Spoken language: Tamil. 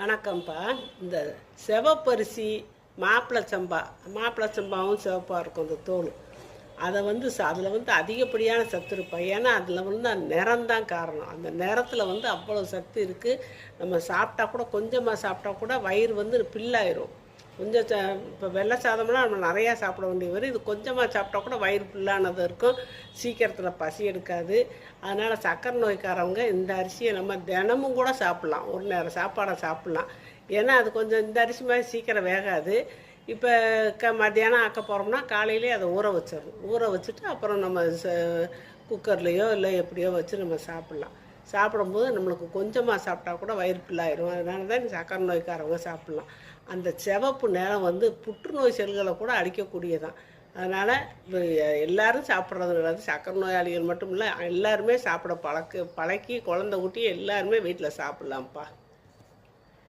வணக்கம்ப்பா. இந்த சிவப்பரிசி மாப்பிளை சம்பா மாப்பிளை சம்பாவும் சிவப்பாக இருக்கும் அந்த தோல். அதை வந்து அதில் வந்து அதிகப்படியான சத்து இருப்பா. ஏன்னா அதில் வந்து அந்த நிறம் தான் காரணம். அந்த நிறத்தில் வந்து அவ்வளோ சத்து இருக்குது நம்ம சாப்பிட்டா கூட கொஞ்சமாக சாப்பிட்டா கூட வயிறு வந்து பில்லாயிரும். கொஞ்சம் ச இப்போ வெள்ளை சாதம்லாம் நம்ம நிறையா சாப்பிட வேண்டிய வரும். இது கொஞ்சமாக சாப்பிட்டா கூட வயிறு ஃபுல்லானது இருக்கும். சீக்கிரத்தில் பசி எடுக்காது. அதனால் சக்கரை நோய்க்காரவங்க இந்த அரிசியை நம்ம தினமும் கூட சாப்பிட்லாம். ஒரு நேரம் சாப்பாடை சாப்பிட்லாம். ஏன்னா அது கொஞ்சம் இந்த அரிசி மாதிரி சீக்கிரம் வேகாது. இப்போ க மத்தியானம் ஆக்க போகிறோம்னா காலையிலே அதை ஊற வச்சிடணும். ஊற வச்சுட்டு அப்புறம் நம்ம ச குக்கர்லேயோ இல்லை எப்படியோ வச்சு நம்ம சாப்பிட்லாம். சாப்பிடும்போது நம்மளுக்கு கொஞ்சமாக சாப்பிட்டா கூட வயிறு பிள்ளாயிடும் அதனால தான் இந்த சக்கரை நோய்க்காரவங்க சாப்பிட்லாம். அந்த சிவப்பு நிறம் வந்து புற்றுநோய் செல்களை கூட அடிக்கக்கூடியதான். அதனால் எல்லாரும் சாப்பிட்றது கிடையாது சக்கரை நோயாளிகள் மட்டும் இல்லை எல்லாருமே சாப்பிட பழக்க பழக்கி குழந்தை ஊட்டி எல்லாருமே வீட்டில் சாப்பிட்லாம்ப்பா.